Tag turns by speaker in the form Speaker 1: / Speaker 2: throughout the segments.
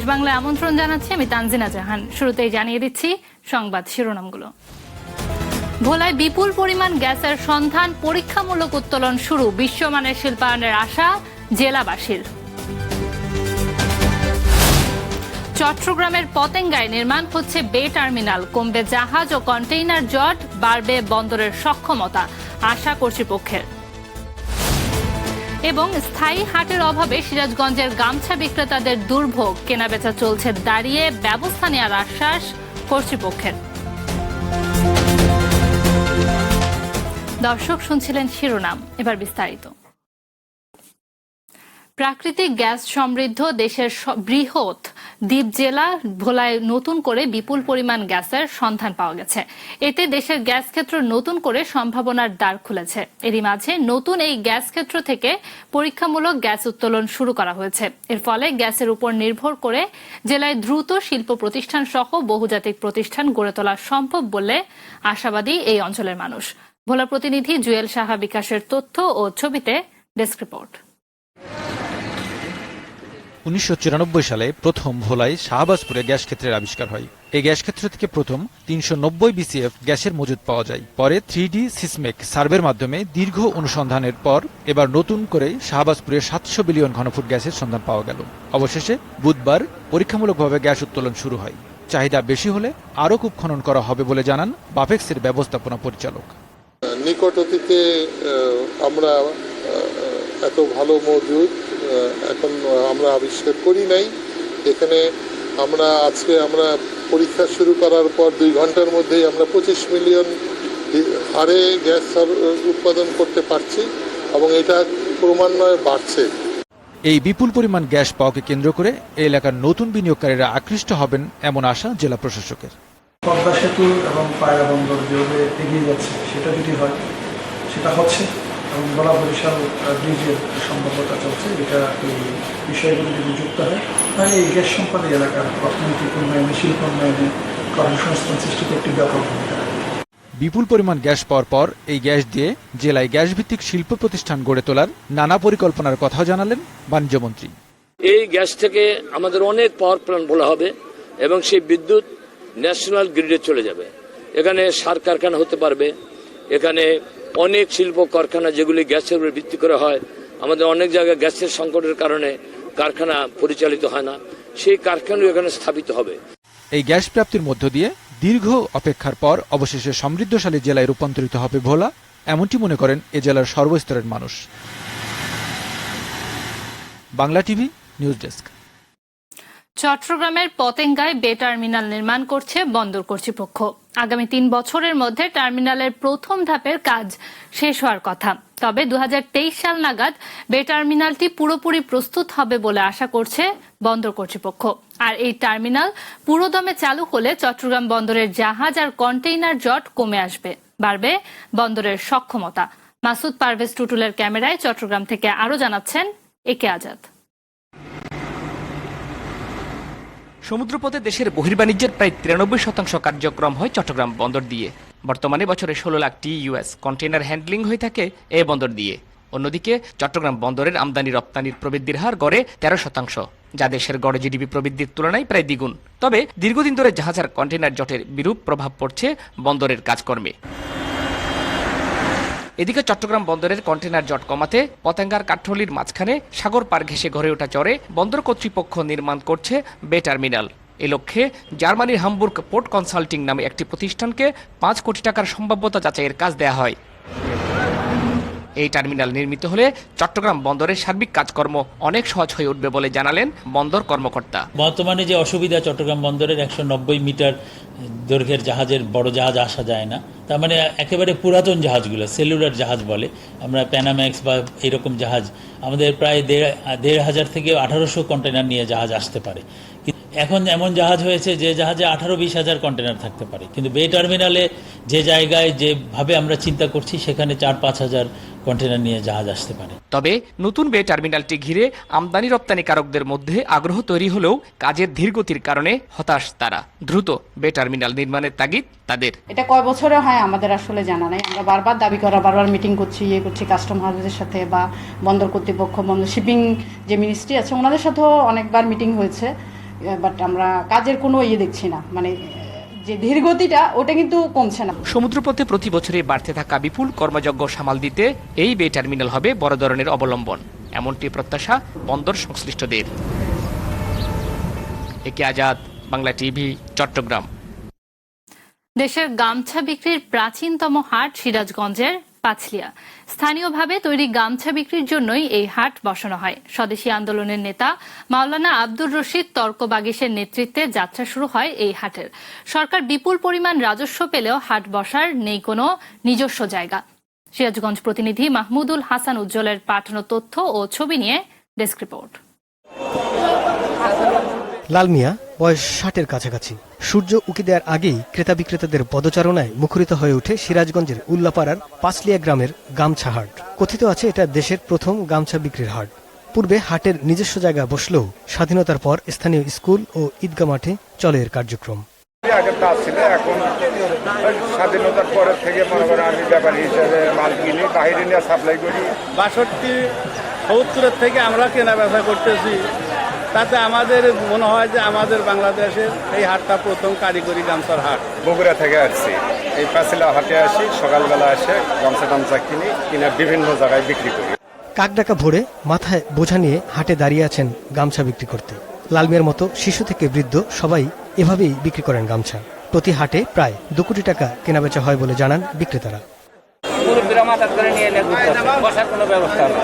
Speaker 1: দেশ বাংলায় আমন্ত্রণ জানাচ্ছি আমি তানজিনা জাহান। শুরুতেই জানিয়ে দিচ্ছি সংবাদ শিরোনামগুলো। ভোলায় বিপুল পরিমাণ গ্যাসের সন্ধান, পরীক্ষামূলক উত্তোলন শুরু, বিশ্বমানের শিল্পায়নের আশা জেলাবাসীর। চট্টগ্রামের পতেঙ্গায় নির্মাণ হচ্ছে বে টার্মিনাল, কমবে জাহাজ ও কন্টেইনার জট, বাড়বে বন্দরের সক্ষমতা, আশা কর্তৃপক্ষের। এবং স্থায়ী হাটের অভাবে সিরাজগঞ্জের গামছা বিক্রেতাদের দুর্ভোগ। কেনাবেচা চলছে দাঁড়িয়ে, ব্যবস্থা নেওয়ার আশ্বাস কর্তৃপক্ষের। দর্শক, শুনছিলেন শিরোনাম। এবার বিস্তারিত। প্রাকৃতিক গ্যাস সমৃদ্ধ দেশের বৃহৎ দ্বীপ জেলা ভোলায় নতুন করে বিপুল পরিমাণ গ্যাসের সন্ধান পাওয়া গেছে। এতে দেশের গ্যাস ক্ষেত্র নতুন করে সম্ভাবনার দ্বার খুলেছে। এরই মাঝে নতুন এই গ্যাস ক্ষেত্র থেকে পরীক্ষামূলক গ্যাস উত্তোলন শুরু করা হয়েছে। এর ফলে গ্যাসের উপর নির্ভর করে জেলায় দ্রুত শিল্প প্রতিষ্ঠান সহ বহুজাতিক প্রতিষ্ঠান গড়ে তোলা সম্ভব বলে আশাবাদী এই অঞ্চলের মানুষ। ভোলা প্রতিনিধি জুয়েল সাহা বিকাশের তথ্য ও ছবিতে ডেস্ক রিপোর্ট।
Speaker 2: উনিশশো চুরানব্বই সালে প্রথম ভোলায় শাহবাজপুরে গ্যাস ক্ষেত্রের আবিষ্কার হয়। এই গ্যাস ক্ষেত্র থেকে প্রথম তিনশো নব্বই বিসিএফ গ্যাসের মজুদ পাওয়া যায়। পরে থ্রি ডি সিসমেক সার্ভের মাধ্যমে দীর্ঘ অনুসন্ধানের পর এবার নতুন করে শাহবাজপুরে সাতশো বিলিয়ন ঘনফুট গ্যাসের সন্ধান পাওয়া গেল। অবশেষে বুধবার পরীক্ষামূলকভাবে গ্যাস উত্তোলন শুরু হয়। চাহিদা বেশি হলে আরও কূপ খনন করা হবে বলে জানান বাফেক্সের ব্যবস্থাপনা পরিচালক।
Speaker 3: নিকট অতীতে আমরা এত ভালো মজুদ এখন আমরা আবিষ্কার করি নাই। এখানে আমরা আজকে আমরা পরীক্ষা শুরু করার পর দুই ঘণ্টার মধ্যেই আমরা পঁচিশ মিলিয়ন হারে গ্যাস উৎপাদন করতে পারছি এবং এটা ক্রমান্বয়ে বাড়ছে।
Speaker 2: এই বিপুল পরিমাণ গ্যাস পাওয়াকে কেন্দ্র করে এই এলাকার নতুন বিনিয়োগকারীরা আকৃষ্ট হবেন এমন আশা জেলা প্রশাসকের।
Speaker 4: পদ্মা সেতু এবং পায়রা বন্দর যেভাবে এগিয়ে যাচ্ছে সেটা যদি হয় সেটা হচ্ছে। এবং বলা বরিশাল ব্রিজের সম্ভাব্যতা চলছে এটা এই বিষয়গুলো যদি যুক্ত হয় তাহলে এই গ্যাস সম্পদ এলাকার অর্থনৈতিক উন্নয়নে শিল্প উন্নয়নে কর্মসংস্থান সৃষ্টিতে একটি ব্যাপক ভূমিকা
Speaker 2: বিপুল পরিমাণ গ্যাস পাওয়ার পর এই গ্যাস দিয়ে জেলায় গ্যাস ভিত্তিক শিল্প প্রতিষ্ঠান গড়ে তোলার নানা পরিকল্পনার কথাও জানালেন বাণিজ্যমন্ত্রী।
Speaker 5: এই গ্যাস থেকে আমাদের অনেক পাওয়ার প্ল্যান্ট বলা হবে এবং সেই বিদ্যুৎ ন্যাশনাল গ্রিডে চলে যাবে। এখানে সার কারখানা হতে পারবে এখানে অনেক শিল্প কারখানা যেগুলি গ্যাসের উপর ভিত্তি করে হয়, আমাদের অনেক জায়গায় গ্যাসের সংকটের কারণে কারখানা পরিচালিত হয় না। সেই কারখানা এখানে স্থাপিত হবে।
Speaker 2: এই গ্যাস প্রাপ্তির মধ্য দিয়ে দীর্ঘ অপেক্ষার পর অবশেষে সমৃদ্ধশালী জেলায় রূপান্তরিত হবে ভোলা, এমনটি মনে করেন এ জেলার সর্বস্তরের মানুষ। Bangla TV, news desk.
Speaker 1: চট্টগ্রামের পতেঙ্গায় বে টার্মিনাল নির্মাণ করছে বন্দর কর্তৃপক্ষ। আগামী তিন বছরের মধ্যে টার্মিনালের প্রথম ধাপের কাজ শেষ হওয়ার কথা। তবে দুহাজার তেইশ সাল নাগাদ বে টার্মিনালটি পুরোপুরি প্রস্তুত হবে বলে আশা করছে বন্দর কর্তৃপক্ষ। আর এই টার্মিনাল পুরোদমে চালু হলে চট্টগ্রাম বন্দরের জাহাজ আর কন্টেইনার জট কমে আসবে, বাড়বে বন্দরের সক্ষমতা। মাসুদ পারভেজ টুটুলের ক্যামেরায় চট্টগ্রাম থেকে আরও জানাচ্ছেন একে আজাদ।
Speaker 6: সমুদ্রপথে দেশের বহির্বাণিজ্যের প্রায় তিরানব্বই শতাংশ কার্যক্রম হয় চট্টগ্রাম বন্দর দিয়ে। বর্তমানে বছরে ষোলো লাখ টি ইউএস কন্টেনার হ্যান্ডলিং হয়ে থাকে এ বন্দর দিয়ে। অন্যদিকে, চট্টগ্রাম বন্দরের আমদানি রপ্তানির প্রবৃদ্ধির হার গড়ে তেরো শতাংশ, যা দেশের গড়ে জিডিপি প্রবৃদ্ধির তুলনায় প্রায় দ্বিগুণ। তবে, দীর্ঘদিন ধরে জাহাজ আর কন্টেইনার জটের বিরূপ প্রভাব পড়ছে বন্দরের কাজকর্মে। এদিকে চট্টগ্রাম বন্দরের কন্টেনার জট কমাতে পতেঙ্গার কাঠঠলির মাঝখানে সাগর পার ঘেঁষে গড়ে ওঠা চরে বন্দর কর্তৃপক্ষ নির্মাণ করছে বে টার্মিনাল। এ লক্ষ্যে জার্মানির হামবুর্গ পোর্ট কনসাল্টিং নামে একটি প্রতিষ্ঠানকে পাঁচ কোটি টাকার সম্ভাব্যতা যাচাইয়ের কাজ দেয়া হয়। এই টার্মিনাল নির্মিত হলে চট্টগ্রাম বন্দরের সার্বিক কাজকর্ম অনেক সহজ হয়ে উঠবে বলে জানালেন বন্দর কর্মকর্তা।
Speaker 7: বর্তমানে যে অসুবিধা চট্টগ্রাম বন্দরের একশো নব্বই মিটার দৈর্ঘ্যের জাহাজের বড় জাহাজ আসা যায় না তার মানে একেবারে পুরাতন জাহাজগুলো, সেলুলার জাহাজ বলে, আমরা প্যানাম্যাক্স বা এরকম জাহাজ, আমাদের প্রায় দেড় দেড় হাজার থেকে আঠারোশো কন্টেনার নিয়ে জাহাজ আসতে পারে। এখন এমন জাহাজ হয়েছে যে জাহাজে আঠারো বিশ হাজার কন্টেনার থাকতে পারে। কিন্তু বে টার্মিনালে যে জায়গায় যেভাবে আমরা চিন্তা করছি, সেখানে চার পাঁচ হাজার কন্টেনার নিয়ে জাহাজ আসতে পারে।
Speaker 6: তবে নতুন বে টার্মিনালটি ঘিরে আমদানি রপ্তানিকারকদের মধ্যে আগ্রহ তৈরি হলেও কাজের ধীরগতির কারণে হতাশ তারা। দ্রুত বে টার্মিনাল নির্মাণের তাগিদ তাদের।
Speaker 8: এটা কয় বছরে হয় আমাদের আসলে জানা নাই। আমরা বারবার দাবি করা বারবার মিটিং করছি ইয়ে করছি কাস্টম হাউসের সাথে বা বন্দর কর্তৃপক্ষ বন্দর শিপিং যে মিনিস্ট্রি আছে ওনাদের সাথেও অনেকবার মিটিং হয়েছে বাট আমরা কাজের কোনো ইয়ে দেখছি না। মানে যে ধীরগতিটা ওটা কিন্তু কমছে না।
Speaker 6: সমুদ্রপথে প্রতি বছরে বাড়তে থাকা বিপুল কর্মযজ্ঞ সামাল দিতে এই বে টার্মিনাল হবে বড় ধরনের অবলম্বন। এমনটি প্রত্যাশা বন্দর সংশ্লিষ্টদের। একে আজাদ বাংলা টিভি চট্টগ্রাম।
Speaker 1: দেশের গামছা বিক্রির প্রাচীনতম হাট সিরাজগঞ্জের পাছলিয়া। স্থানীয়ভাবে তৈরি গামছা বিক্রির জন্যই এই হাট বসানো হয়। স্বদেশী আন্দোলনের নেতা মাওলানা আব্দুর রশিদ তর্ক বাগিসের নেতৃত্বে যাত্রা শুরু হয় এই হাটের। সরকার বিপুল পরিমাণ রাজস্ব পেলেও হাট বসার নেই কোনো নিজস্ব জায়গা। সিরাজগঞ্জ প্রতিনিধি মাহমুদুল হাসান উজ্জ্বলের পাঠানো তথ্য ও ছবি নিয়ে ডেস্ক রিপোর্ট।
Speaker 9: লাল মিয়া বয়স ষাটের কাছাকাছি। সূর্য উকি দেওয়ার আগেই ক্রেতা বিক্রেতাদের পদচারণায় মুখরিত হয়ে ওঠে সিরাজগঞ্জের উল্লাপাড়ার পাঁচলিয়া গ্রামের গামছা হাট। কথিত আছে এটা দেশের প্রথম গামছা বিক্রির হাট। পূর্বে হাটের নিজস্ব জায়গা বসলেও স্বাধীনতার পর স্থানীয় স্কুল ও ঈদগা মাঠে চলে এর কার্যক্রম।
Speaker 10: আগে তা ছিল এখন স্বাধীনতার পরের থেকে মনে করেন আমি ব্যাপারী হিসেবে মাল কিনি বাহিরে নিয়ে সাপ্লাই করি।
Speaker 11: বাষট্টি সত্তরের থেকে আমরা কেনা বেচা করতেছি। তাতে আমাদের মনে হয় যে আমাদের বাংলাদেশের এই হাটটা প্রথম কারিগরি গামছার হাট।
Speaker 10: বগুড়া থেকে আসছি। এই পাঁচিলা হাটে আসি সকালবেলা এসে গামছা টামছা কিনি কিনে বিভিন্ন জায়গায় বিক্রি করি।
Speaker 9: কাকডাকা ভোরে মাথায় বোঝা নিয়ে হাটে দাঁড়িয়ে আছেন গামছা বিক্রি করতে। লালমিয়ার মতো শিশু থেকে বৃদ্ধ সবাই এভাবেই বিক্রি করেন গামছা। প্রতি হাটে প্রায় দু কোটি টাকা কেনাবেচা হয় বলে জানান বিক্রেতারা।
Speaker 11: মুরব্বীরা মাথার করে নিয়ে এলে বসার কোনো ব্যবস্থা নেই।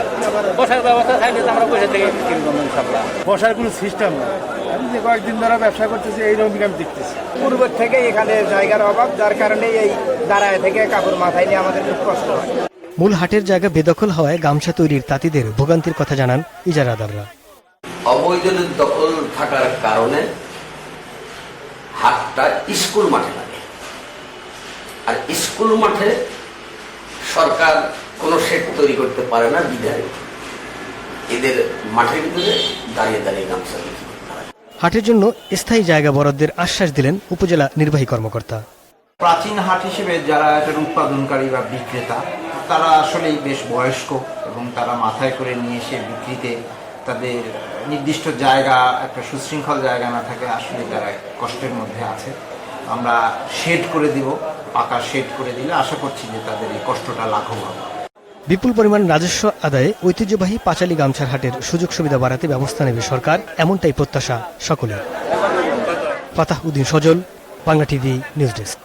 Speaker 11: বসার ব্যবস্থা থাকলে তো আমরা বসে থেকে কিনবো ইনশাল্লাহ
Speaker 4: বসার কোনো সিস্টেম নেই। আমি যে কয়েকদিন ধরে ব্যবসা করতেছি এই এইরকম আমি দেখতেছি।
Speaker 10: পূর্বের থেকে এখানে জায়গার অভাব যার কারণে এই দাঁড়ায় থেকে কাপড় মাথায় নিয়ে আমাদের খুব কষ্ট হয়।
Speaker 9: মূল হাটের জায়গা বেদখল হওয়ায় গামছা তৈরির তাঁতিদের ভোগান্তির কথা জানান ইজারাদাররা
Speaker 12: অবৈধ দখল থাকার কারণে হাটটা স্কুল মাঠে লাগে। আর স্কুল মাঠে সরকার কোনো শেড তৈরি করতে পারে না বিধায় এদের মাঠের ভিতরে দাঁড়িয়ে দাঁড়িয়ে গামছা বিক্রি
Speaker 9: হাটের জন্য স্থায়ী জায়গা বরাদ্দের আশ্বাস দিলেন উপজেলা নির্বাহী কর্মকর্তা।
Speaker 13: প্রাচীন হাট হিসেবে যারা এটার উৎপাদনকারী বা বিক্রেতা তারা আসলেই বেশ বয়স্ক এবং তারা মাথায় করে নিয়ে এসে বিক্রিতে তাদের নির্দিষ্ট জায়গা একটা সুশৃঙ্খল জায়গা না থাকে আসলে তারা কষ্টের মধ্যে আছে। আমরা শেড করে দিব, পাকা শেড করে দিলে আশা করছি যে তাদের এই কষ্টটা লাঘব হবে।
Speaker 9: বিপুল পরিমাণ রাজস্ব আদায়ে ঐতিহ্যবাহী পাঁচালী গামছার হাটের সুযোগ সুবিধা বাড়াতে ব্যবস্থা নেবে সরকার, এমনটাই প্রত্যাশা সকলের। Fatah Uddin Sajal, Bangla TV, news desk.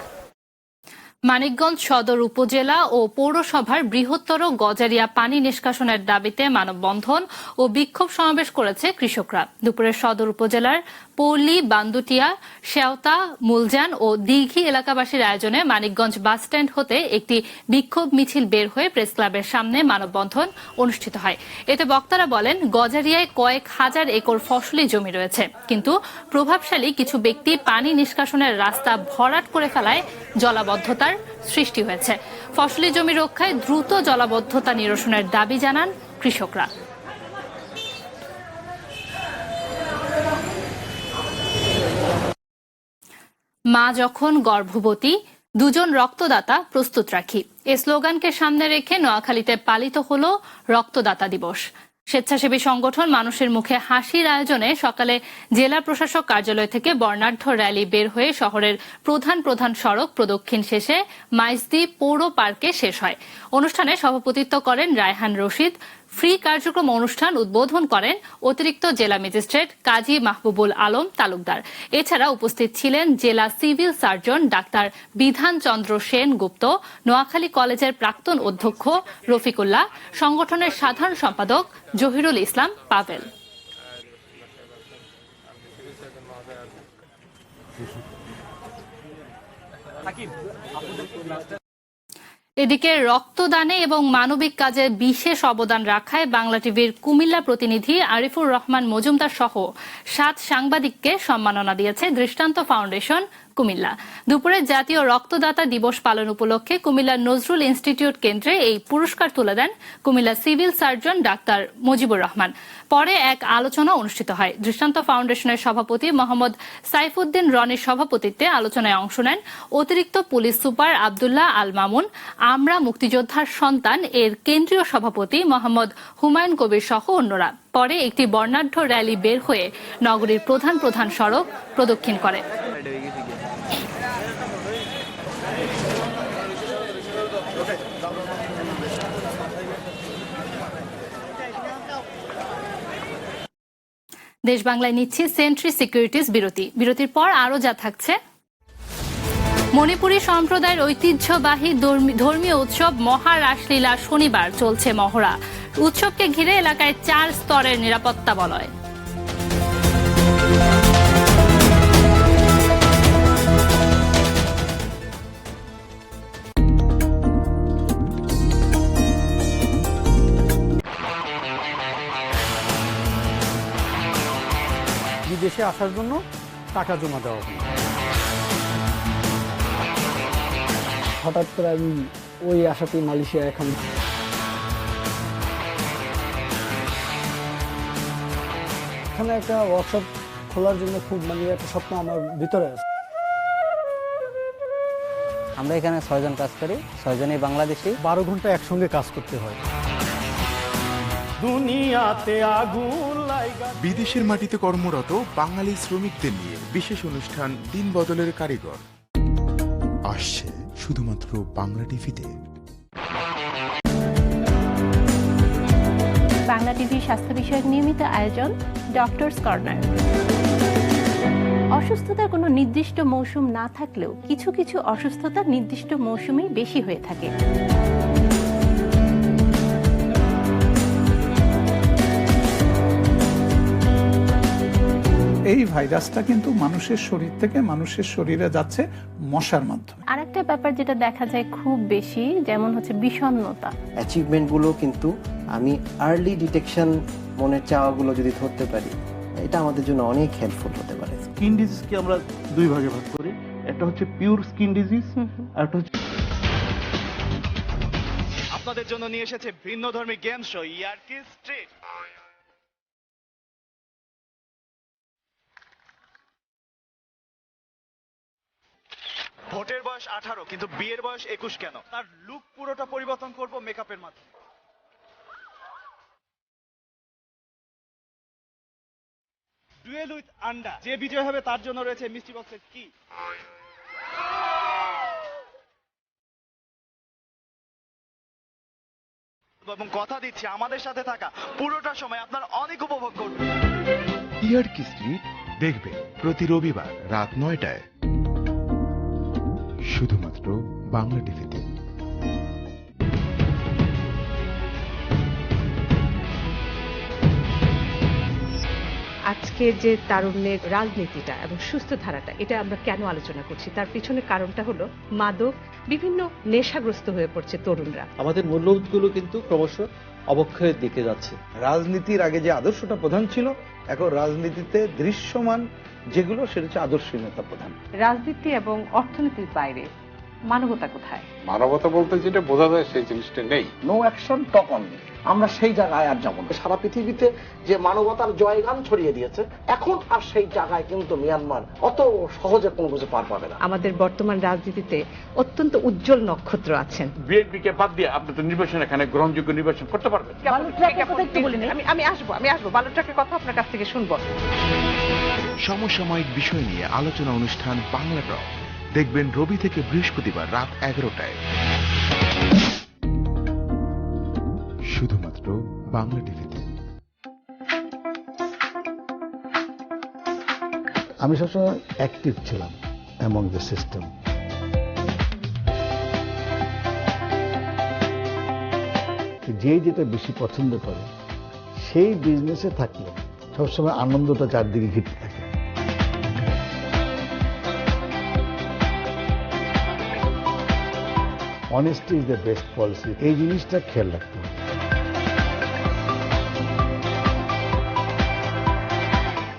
Speaker 1: Manikganj সদর উপজেলা ও পৌরসভার বৃহত্তর গজারিয়া পানি নিষ্কাশনের দাবিতে মানববন্ধন ও বিক্ষোভ সমাবেশ করেছে কৃষকরা। দুপুরে সদর উপজেলার পৌলি, বান্দুটিয়া, শেওতা, মুলজান ও দিঘি এলাকাবাসীর আয়োজনে মানিকগঞ্জ বাসস্ট্যান্ড হতে একটি বিক্ষোভ মিছিল বের হয়ে প্রেস ক্লাবের সামনে মানববন্ধন অনুষ্ঠিত হয়। এতে বক্তারা বলেন, গজারিয়ায় কয়েক হাজার একর ফসলি জমি রয়েছে, কিন্তু প্রভাবশালী কিছু ব্যক্তি পানি নিষ্কাশনের রাস্তা ভরাট করে ফেলায় জলাবদ্ধতার সৃষ্টি হয়েছে। ফসলি জমি রক্ষায় দ্রুত জলাবদ্ধতা নিরসনের দাবি জানান কৃষকরা। মা যখন গর্ভবতী, দুজন রক্তদাতা প্রস্তুত রাখি। এ স্লোগানকে সামনে রেখে নোয়াখালীতে পালিত হল রক্তদাতা দিবস। স্বেচ্ছাসেবী সংগঠন মানুষের মুখে হাসির আয়োজনে সকালে জেলা প্রশাসক কার্যালয় থেকে বর্ণাঢ্য র্যালি বের হয়ে শহরের প্রধান প্রধান সড়ক প্রদক্ষিণ শেষে মাইজদি পৌর পার্কে শেষ হয়। অনুষ্ঠানে সভাপতিত্ব করেন রায়হান রশিদ ফ্রি কার্যক্রম অনুষ্ঠান উদ্বোধন করেন অতিরিক্ত জেলা ম্যাজিস্ট্রেট কাজী মাহবুবুল আলম তালুকদার। এছাড়া উপস্থিত ছিলেন জেলা civil surgeon doctor Bidhan Chandra Sen গুপ্ত, নোয়াখালী কলেজের প্রাক্তন অধ্যক্ষ রফিকুল্লাহ, সংগঠনের সাধারণ সম্পাদক জহিরুল ইসলাম পাভেল। এদিকে রক্তদানে এবং মানবিক কাজে বিশেষ অবদান রাখায় বাংলা টিভির কুমিল্লা প্রতিনিধি আরিফুর রহমান মজুমদার সহ সাত সাংবাদিককে সম্মাননা দিয়েছে দৃষ্টান্ত ফাউন্ডেশন কুমিল্লা। দুপুরে জাতীয় রক্তদাতা দিবস পালন উপলক্ষে কুমিল্লা নজরুল ইনস্টিটিউট কেন্দ্রে এই পুরস্কার তুলে দেন Comilla civil surgeon doctor Mujibur Rahman. পরে এক আলোচনা অনুষ্ঠিত হয়। দৃষ্টান্ত ফাউন্ডেশনের সভাপতি মোহাম্মদ সাইফুদ্দিন রনির সভাপতিত্বে আলোচনায় অংশ নেন অতিরিক্ত পুলিশ সুপার আবদুল্লাহ আল মামুন, আমরা মুক্তিযোদ্ধার সন্তান এর কেন্দ্রীয় সভাপতি মোহাম্মদ হুমায়ুন কবির সহ অন্যরা। পরে একটি বর্ণাঢ্য র্যালি বের হয়ে নগরীর প্রধান প্রধান সড়ক প্রদক্ষিণ করে। দেশ বাংলায় নিচ্ছে সেন্ট্রি সিকিউরিটিস বিরতি। বিরতির পর আরও যা থাকছে। মণিপুরী সম্প্রদায়ের ঐতিহ্যবাহী ধর্মী- ধর্মীয় উৎসব মহারাসলীলা শনিবার চলছে মহড়া। উৎসবকে ঘিরে এলাকায় চার স্তরের নিরাপত্তা বলয়।
Speaker 4: বিদেশে আসার জন্য টাকা জমা দেওয়া হবে। হঠাৎ করে আমি ওই আশাতে মালয়েশিয়া এখন এখানে একটা ওয়ার্কশপ খোলার জন্য খুব মানে একটা স্বপ্ন আমার ভিতরে আছে।
Speaker 14: আমরা এখানে ছয়জন কাজ করি ছয়জনই বাংলাদেশি।
Speaker 4: বারো ঘণ্টা একসঙ্গে কাজ করতে হয়। দুনিয়াতে আগুন
Speaker 10: বিদেশের মাটিতে কর্মরত বাঙালি শ্রমিকদের নিয়ে বিশেষ অনুষ্ঠান দিন বদলের কারিগর। আসছে শুধুমাত্র বাংলা টিভিতে।
Speaker 15: বাংলা টিভির স্বাস্থ্য বিষয়ক নিয়মিত আয়োজন, ডক্টরস কর্নার। অসুস্থতার কোনো নির্দিষ্ট মৌসুম না থাকলেও কিছু কিছু অসুস্থতা নির্দিষ্ট মৌসুমেই বেশি হয়ে থাকে।
Speaker 4: এই ভাইরাসটা কিন্তু মানুষের শরীর থেকে মানুষের শরীরে যাচ্ছে মশার মাধ্যমে।
Speaker 15: আরেকটা ব্যাপার যেটা দেখা যায় খুব বেশি যেমন হচ্ছে বিষণ্ণতা।
Speaker 14: অ্যাচিভমেন্টগুলো কিন্তু আমি আর্লি ডিটেকশন মনের চাওয়াগুলো যদি ধরতে পারি এটা আমাদের জন্য অনেক হেল্পফুল হতে পারে।
Speaker 11: স্কিন ডিজিজকে আমরা দুই ভাগে ভাগ করি। একটা হচ্ছে পিওর স্কিন ডিজিজ আর একটা হচ্ছে
Speaker 10: আপনাদের জন্য নিয়ে এসেছে ভিন্ন ধর্মী গেম শো ইয়ারকি স্ট্রিট। ভোটের বয়স আঠারো, কিন্তু বিয়ের বয়স একুশ কেন? তার লুক পুরোটা পরিবর্তন করব মেকআপের মাধ্যমে। ডুয়েল উইথ আন্ডা যে বিজয় হবে তার জন্য রয়েছে মিষ্টি বক্সের কি এবং কথা দিচ্ছি আমাদের সাথে থাকা পুরোটা সময় আপনার অনেক উপভোগ করবেন ইয়ারকি স্ট্রিট দেখবে প্রতি রবিবার রাত নয়টায়। শুধুমাত্র বাংলা টিভিতে।
Speaker 15: আজকে যে তারুণ্যের রাজনীতিটা এবং সুস্থ ধারাটা এটা আমরা কেন আলোচনা করছি? তার পিছনে কারণটা হলো মাদক বিভিন্ন নেশাগ্রস্ত হয়ে পড়ছে তরুণরা।
Speaker 11: আমাদের মূল্যবোধগুলো কিন্তু ক্রমশ অবক্ষয়ের দিকে যাচ্ছে। রাজনীতির আগে যে আদর্শটা প্রধান ছিল এখন রাজনীতিতে দৃশ্যমান যেগুলো সেটা হচ্ছে আদর্শহীনতা প্রধান।
Speaker 15: রাজনীতি এবং অর্থনীতির বাইরে। মানবতা কোথায়?
Speaker 10: মানবতা বলতে যেটা বোঝা যায় সেই জিনিসটা নেই।
Speaker 11: নো অ্যাকশন টক অন আমরা সেই জায়গায় আর যাব না। সারা পৃথিবীতে যে মানবতার জয়গান ছড়িয়ে দিয়েছে এখন আর সেই জায়গায় কিন্তু মিয়ানমার অত সহজে কোনো কিছু পার পাবে না।
Speaker 15: আমাদের বর্তমান রাজনীতিতে অত্যন্ত উজ্জ্বল নক্ষত্র আছেন।
Speaker 10: বিএনপি কে বাদ দিয়ে আপনি তো নির্বাচন এখানে গ্রহণযোগ্য নির্বাচন করতে পারবেন।
Speaker 15: আমি আমি আসব আমি আসব। বালুট্রাকের কথা আপনার কাছ থেকে শুনব।
Speaker 10: সমসাময়িক বিষয় নিয়ে আলোচনা অনুষ্ঠান বাংলা টক। দেখবেন রবি থেকে বৃহস্পতিবার রাত এগারোটায়। শুধুমাত্র বাংলা টিভিতে।
Speaker 4: আমি সবসময় অ্যাক্টিভ ছিলাম অ্যামং দ্য সিস্টেম যে যেটা বেশি পছন্দ করে, সেই বিজনেসে থাকলে সবসময় আনন্দটা চারদিকে ঘিরতে থাকে।
Speaker 16: Honesty is the best policy এই জিনিসটা খেয়াল রাখতে হবে।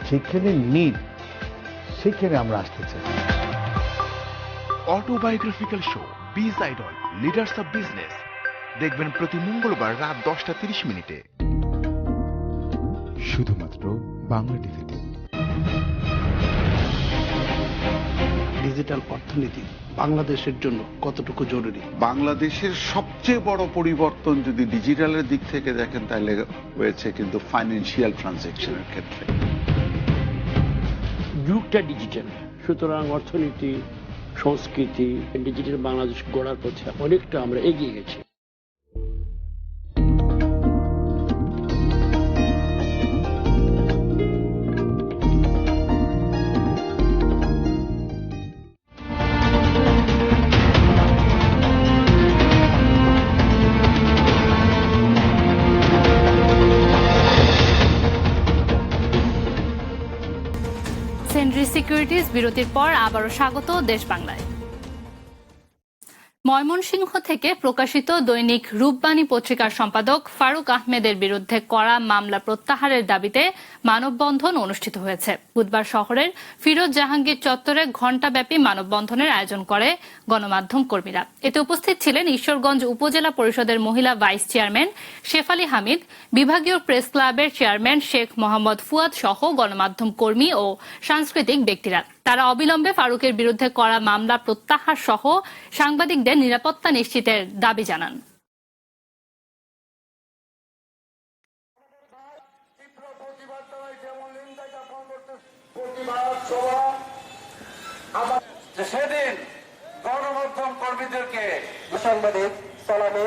Speaker 16: সেখানে নিড সেখানে আমরা আসতে চাই।
Speaker 10: Autobiographical show biz idol leaders of business দেখবেন প্রতি মঙ্গলবার রাত দশটা তিরিশ মিনিটে। শুধুমাত্র বাংলা টিভিতে।
Speaker 4: ডিজিটাল অর্থনীতি। বাংলাদেশের জন্য কতটুকু জরুরি?
Speaker 17: বাংলাদেশের সবচেয়ে বড় পরিবর্তন যদি ডিজিটালের দিক থেকে দেখেন তাহলে হয়েছে কিন্তু ফাইন্যান্সিয়াল ট্রানজেকশনের ক্ষেত্রে।
Speaker 18: যুগটা ডিজিটাল সুতরাং অর্থনীতি সংস্কৃতি ডিজিটাল বাংলাদেশ গড়ার পথে অনেকটা আমরা এগিয়ে গেছি।
Speaker 1: সিকিউরিটিজ বিরতির পর আবারও স্বাগত দেশ বাংলায়। ময়মনসিংহ থেকে প্রকাশিত দৈনিক রূপবাণী পত্রিকার সম্পাদক ফারুক আহমেদের বিরুদ্ধে করা মামলা প্রত্যাহারের দাবিতে মানববন্ধন অনুষ্ঠিত হয়েছে। বুধবার শহরের ফিরোজ জাহাঙ্গীর চত্বরে ঘণ্টাব্যাপী মানববন্ধনের আয়োজন করে গণমাধ্যম কর্মীরা। এতে উপস্থিত ছিলেন ঈশ্বরগঞ্জ উপজেলা পরিষদের মহিলা ভাইস চেয়ারম্যান শেফালি হামিদ, বিভাগীয় প্রেস ক্লাবের চেয়ারম্যান শেখ মোহাম্মদ ফুয়াদ সহ গণমাধ্যম কর্মী ও সাংস্কৃতিক ব্যক্তিরা। তারা অবিলম্বে ফারুকের বিরুদ্ধে করা মামলা প্রত্যাহার সহ সাংবাদিকদের নিরাপত্তা নিশ্চিতের দাবি জানান।
Speaker 19: সেদিন গণমাধ্যম কর্মীদেরকে সাংবাদিক সালামি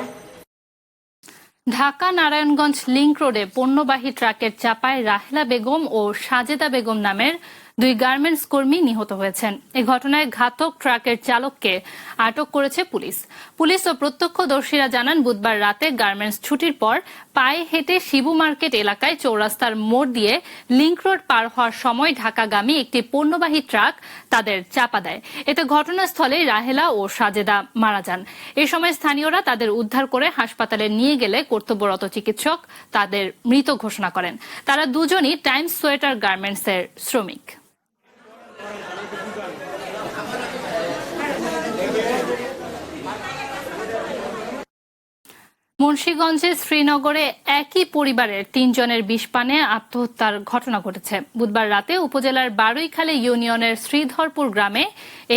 Speaker 1: ঢাকা নারায়ণগঞ্জ লিংক রোডে পণ্যবাহী ট্রাকের চাপায় রাহেলা বেগম ও সাজেদা বেগম নামের দুই গার্মেন্টস কর্মী নিহত হয়েছেন। এ ঘটনায় ঘাতক ট্রাকের চালককে আটক করেছে পুলিশ। পুলিশ ও প্রত্যক্ষদর্শীরা জানান, বুধবার রাতে গার্মেন্টস ছুটির পর পায়ে হেঁটে শিবু মার্কেট এলাকায় চৌরাস্তার মোড় দিয়ে লিংক রোড পার হওয়ার সময় ঢাকাগামী একটি পণ্যবাহী ট্রাক তাদের চাপা দেয়। এতে ঘটনাস্থলে রাহেলা ও সাজেদা মারা যান। এ সময় স্থানীয়রা তাদের উদ্ধার করে হাসপাতালে নিয়ে গেলে কর্তব্যরত চিকিৎসক তাদের মৃত ঘোষণা করেন। তারা দুজনই টাইমস সোয়েটার গার্মেন্টসের শ্রমিক। মুন্সীগঞ্জের শ্রীনগরে একই পরিবারের তিনজনের বিষপানে আত্মহত্যার ঘটনা ঘটেছে। বুধবার রাতে উপজেলার বারুইখালী ইউনিয়নের শ্রীধরপুর গ্রামে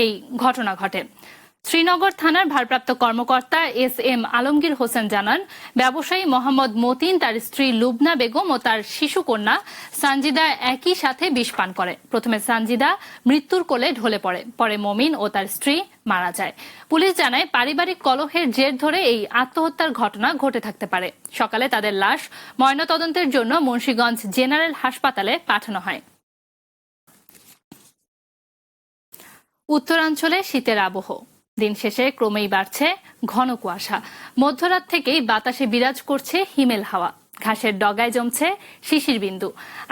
Speaker 1: এই ঘটনা ঘটে। শ্রীনগর থানার ভারপ্রাপ্ত কর্মকর্তা এস এম আলমগীর হোসেন জানান, ব্যবসায়ী মোহাম্মদ মতিন তার স্ত্রী লুবনা বেগম ও তার শিশুকন্যা সানজিদা একই সাথে বিষ পান করে। প্রথমে সানজিদা মৃত্যুর কোলে ঢলে পড়ে, পরে মমিন ও তার স্ত্রী মারা যায়। পুলিশ জানায়, পারিবারিক কলহের জের ধরে এই আত্মহত্যার ঘটনা ঘটে থাকতে পারে। সকালে তাদের লাশ ময়নাতদন্তের জন্য মুন্সীগঞ্জ জেনারেল হাসপাতালে পাঠানো হয়। উত্তরাঞ্চলে শীতের আবহ দিন শেষে ক্রমেই বাড়ছে ঘন কুয়াশা। মধ্যরাত থেকেই বাতাসে বিরাজ করছে হিমেল হাওয়া। ঘাসের ডগায় জমছে শিশির বিন্দু।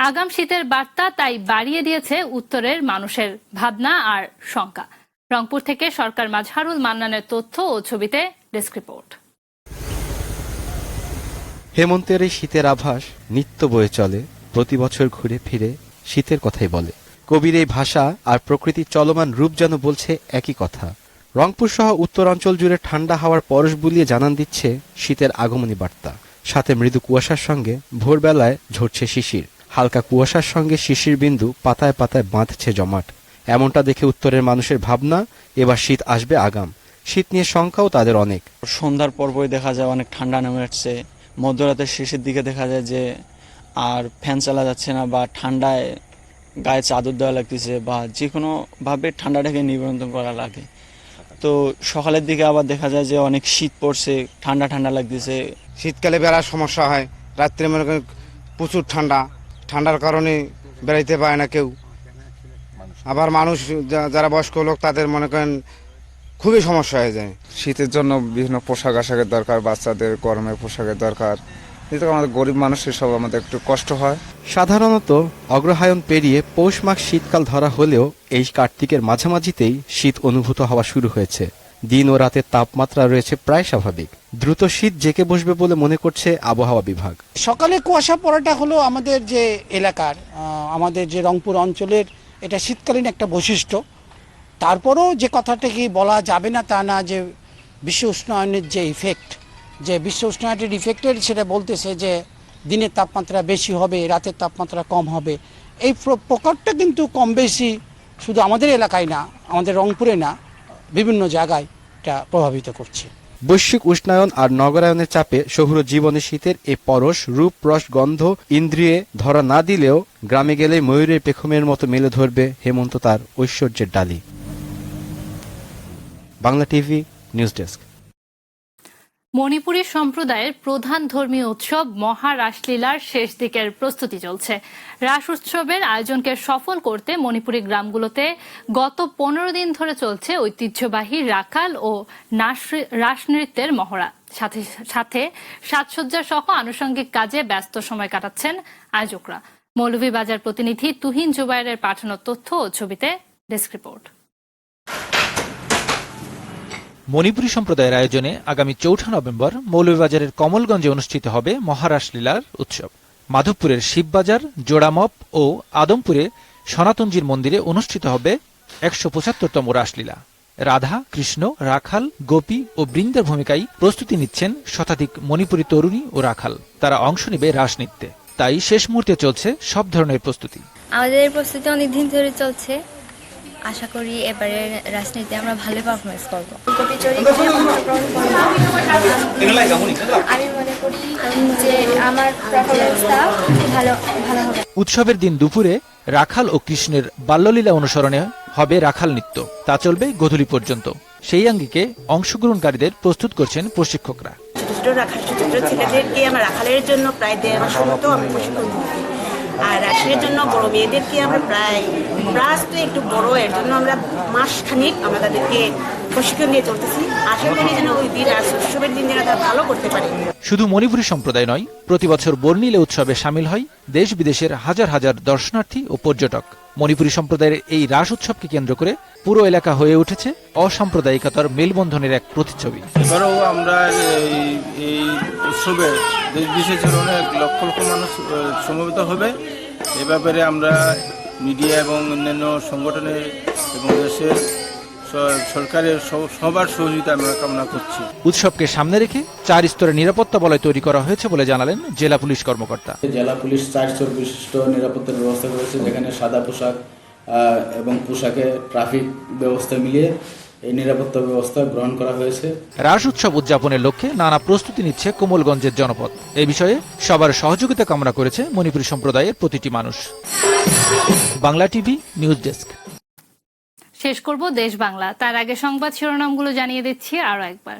Speaker 1: আগাম শীতের বার্তা তাই বাড়িয়ে দিয়েছে উত্তরের মানুষের ভাবনা আর শঙ্কা। রংপুর থেকে সরকার মাঝহারুল মান্নানের তথ্য ও ছবিতে ডেস্ক রিপোর্ট।
Speaker 20: হেমন্তের এই শীতের আভাস নিত্য বয়ে চলে, প্রতি বছর ঘুরে ফিরে শীতের কথাই বলে। কবির এই ভাষা আর প্রকৃতির চলমান রূপ যেন বলছে একই কথা। রংপুর সহ উত্তরাঞ্চল জুড়ে ঠান্ডা হাওয়ার পরশ বুলিয়ে জানান দিচ্ছে শীতের আগমনী বার্তা। সাথে মৃদু কুয়াশার সঙ্গে ভোরবেলায় ঝরছে শিশির। হালকা কুয়াশার সঙ্গে শিশির বিন্দু পাতায় পাতায় বাঁধছে জমাট। এমনটা দেখে উত্তরের মানুষের ভাবনা, এবার শীত আসবে আগাম। শীত নিয়ে শঙ্কাও তাদের অনেক।
Speaker 21: সন্ধ্যার পর্বই দেখা যায় অনেক ঠান্ডা নেমে আসছে। মধ্যরাতের শেষের দিকে দেখা যায় যে আর ফ্যান চালা যাচ্ছে না বা ঠান্ডায় গায়ে চাদর দেওয়া লাগতেছে বা যে কোনোভাবে ঠান্ডাটাকে নিয়ন্ত্রণ করা লাগে। তো সকালের দিকে আবার দেখা যায় যে অনেক শীত পড়ছে ঠান্ডা ঠান্ডা লাগতেছে।
Speaker 22: শীতকালে বেড়ার সমস্যা হয় রাত্রে মনে করেন প্রচুর ঠান্ডা ঠান্ডার কারণে বেড়াইতে পারে না কেউ। আবার মানুষ যা- যারা বয়স্ক লোক তাদের মনে করেন খুবই সমস্যা হয়ে যায়।
Speaker 23: শীতের জন্য বিভিন্ন পোশাক আশাকের দরকার বাচ্চাদের গরমের পোশাকের দরকার। এতে আমাদের গরিব মানুষের সব আমাদের একটু কষ্ট হয়।
Speaker 20: সাধারণত অগ্রহায়ণ পেরিয়ে পৌষ মাস শীতকাল ধরা হলেও এই কার্তিকের মাঝামাঝিতেই শীত অনুভূত হওয়া শুরু হয়েছে। দিন ও রাতের তাপমাত্রা রয়েছে প্রায় স্বাভাবিক। দ্রুত শীত জেকে বসবে বলে মনে করছে আবহাওয়া বিভাগ।
Speaker 24: সকালে কুয়াশা পড়াটা হলো আমাদের যে এলাকার আমাদের যে রংপুর অঞ্চলের এটা শীতকালীন একটা বৈশিষ্ট্য। তারপরও যে কথাটা কি বলা যাবে না তা না যে বিশ্ব উষ্ণায়নের যে ইফেক্ট যে বিশ্ব উষ্ণায়নের ইফেক্টের সেটা বলতেছে যে দিনের তাপমাত্রা বেশি হবে, রাতের তাপমাত্রা কম হবে। এই প্র- প্রকারটা কিন্তু কম বেশি শুধু আমাদের এলাকায় না, আমাদের রংপুরে না, বিভিন্ন জায়গায় এটা প্রভাবিত করছে।
Speaker 20: বৈশ্বিক উষ্ণায়ন আর নগরায়নের চাপে শহুর জীবনে শীতের এ পরশ, রূপ, রস, গন্ধ, ইন্দ্রিয়ে ধরা না দিলেও গ্রামে গেলে ময়ূরের পেখমের মতো মেলে ধরবে হেমন্ত তার ঐশ্বর্যের ডালি। Bangla TV, news desk.
Speaker 1: Manipuri সম্প্রদায়ের প্রধান ধর্মীয় উৎসব মহা রাসলীলার শেষ দিকের প্রস্তুতি চলছে। রাস উৎসবের আয়োজনকে সফল করতে মণিপুরী গ্রামগুলোতে গত পনেরো দিন ধরে চলছে ঐতিহ্যবাহী রাখাল ও রাস নৃত্যের মহড়া। সাথে সাথে সাজসজ্জা সহ আনুষঙ্গিক কাজে ব্যস্ত সময় কাটাচ্ছেন আয়োজকরা। মৌলভীবাজার প্রতিনিধি তুহিন জুবাইরের পাঠানো তথ্য ও ছবিতে ডেস্ক রিপোর্ট।
Speaker 2: মণিপুরী সম্প্রদায়ের আয়োজনে আগামী চৌঠা নভেম্বর মৌলভীবাজারের কমলগঞ্জে অনুষ্ঠিত হবে মহারাস লীলার উৎসব। মাধবপুরের শিববাজার, জোড়ামপ ও আদমপুরে সনাতনজির মন্দিরে অনুষ্ঠিত হবে একশো পঁচাত্তরতম রাসলীলা রাধা, কৃষ্ণ, রাখাল, গোপী ও বৃন্দের ভূমিকায় প্রস্তুতি নিচ্ছেন শতাধিক মণিপুরী তরুণী ও রাখাল। তারা অংশ নেবে রাস রাসনৃত্যে তাই শেষ মুহূর্তে চলছে সব ধরনের প্রস্তুতি।
Speaker 25: আমাদের প্রস্তুতি অনেক দিন ধরে চলছে। আশা করি এবারে রাজনীতিতে আমরা ভালো পারফরমেন্স করব। গোপী চরিত্রে অংশগ্রহণ করব। আমি মনে করি যে আমার পারফরমেন্সটা ভালো ভালো হবে
Speaker 2: উৎসবের দিন দুপুরে রাখাল ও কৃষ্ণের বাল্যলীলা অনুসরণে হবে রাখাল নৃত্য। তা চলবে গোধূলি পর্যন্ত। সেই আঙ্গিকে অংশগ্রহণকারীদের প্রস্তুত করছেন প্রশিক্ষকরা।
Speaker 26: ছোট ছোট রাখাল ছোট ছোট ছেলেদেরকে আমরা রাখালের জন্য প্রায় দেড় মাসের মতো আমি প্রশিক্ষণ দিচ্ছি। আর রাশিয়ার জন্য বড় মেয়েদেরকে আমরা প্রায়, প্লাস তো একটু বড়, এর জন্য আমরা মাসখানিক আমরা তাদেরকে প্রশিক্ষণ নিয়ে চলতেছি। আশা করি যেন ওই দিন আর উৎসবের দিন যেন তারা ভালো করতে পারে।
Speaker 2: শুধু মণিপুরী সম্প্রদায় নয়, প্রতি বছর বর্ণিলে উৎসবে সামিল হয় দেশ বিদেশের হাজার হাজার দর্শনার্থী ও পর্যটক। মণিপুরী সম্প্রদায়ের এই রাস উৎসবকে কেন্দ্র করে পুরো এলাকা হয়ে উঠেছে অসাম্প্রদায়িকতার মেলবন্ধনের এক প্রতিচ্ছবি।
Speaker 27: এবারেও আমরা এই উৎসবে দেশ বিশেষের অনেক লক্ষ লক্ষ মানুষ সমবেত হবে। এ ব্যাপারে আমরা মিডিয়া এবং অন্যান্য সংগঠনের এবং দেশের সরকারের সবার সহযোগিতা আমরা কামনা করছি।
Speaker 2: উৎসবকে সামনে রেখে চার স্তরের নিরাপত্তা বলয় তৈরি করা হয়েছে বলে জানালেন জেলা পুলিশ কর্মকর্তা।
Speaker 28: জেলা পুলিশ চার স্তর বিশিষ্ট নিরাপত্তার ব্যবস্থা করেছে যেখানে সাদা পোশাক এবং পোশাকে ট্রাফিক ব্যবস্থা মিলিয়ে এই নিরাপত্তা ব্যবস্থা গ্রহণ করা হয়েছে।
Speaker 2: রাস উৎসব উদযাপনের লক্ষ্যে নানা প্রস্তুতি নিচ্ছে কোমলগঞ্জের জনপদ। এ বিষয়ে সবার সহযোগিতা কামনা করেছে মণিপুরী সম্প্রদায়ের প্রতিটি মানুষ। Bangla TV news desk.
Speaker 1: শেষ করব দেশ বাংলা। তার আগে সংবাদ শিরোনামগুলো জানিয়ে দিচ্ছি আরও একবার।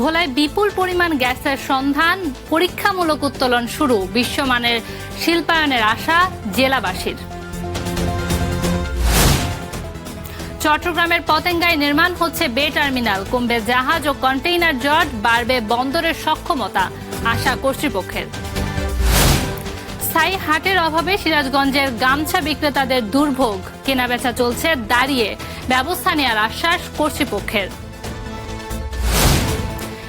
Speaker 1: ভোলায় বিপুল পরিমাণ গ্যাসের সন্ধান, পরীক্ষামূলক উত্তোলন শুরু, বিশ্বমানের শিল্পায়নের আশা জেলাবাসীর। চট্টগ্রামের পতেঙ্গায় নির্মাণ হচ্ছে বে টার্মিনাল কমবে জাহাজ ও কন্টেইনার জট বাড়বে বন্দরের সক্ষমতা, আশা কর্তৃপক্ষের। স্থায়ী হাটের অভাবে সিরাজগঞ্জের গামছা বিক্রেতাদের দুর্ভোগ কেনাবেচা চলছে, দাঁড়িয়ে ব্যবস্থা নেওয়ার আশ্বাস কর্তৃপক্ষের।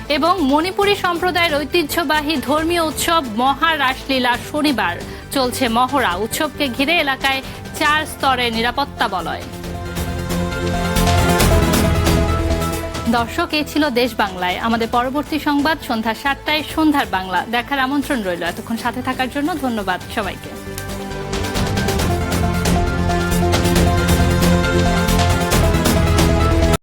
Speaker 1: এবং মণিপুরী সম্প্রদায়ের ঐতিহ্যবাহী ধর্মীয় উৎসব মহারাসলীলা শনিবার চলছে মহড়া। উৎসবকে ঘিরে এলাকায় চার স্তরের নিরাপত্তা বলয়। দর্শক, এ ছিল দেশ বাংলায়। আমাদের পরবর্তী সংবাদ সন্ধ্যা সাতটায় সন্ধ্যার বাংলা। দেখার আমন্ত্রণ রইল। এতক্ষণ সাথে থাকার জন্য ধন্যবাদ সবাইকে।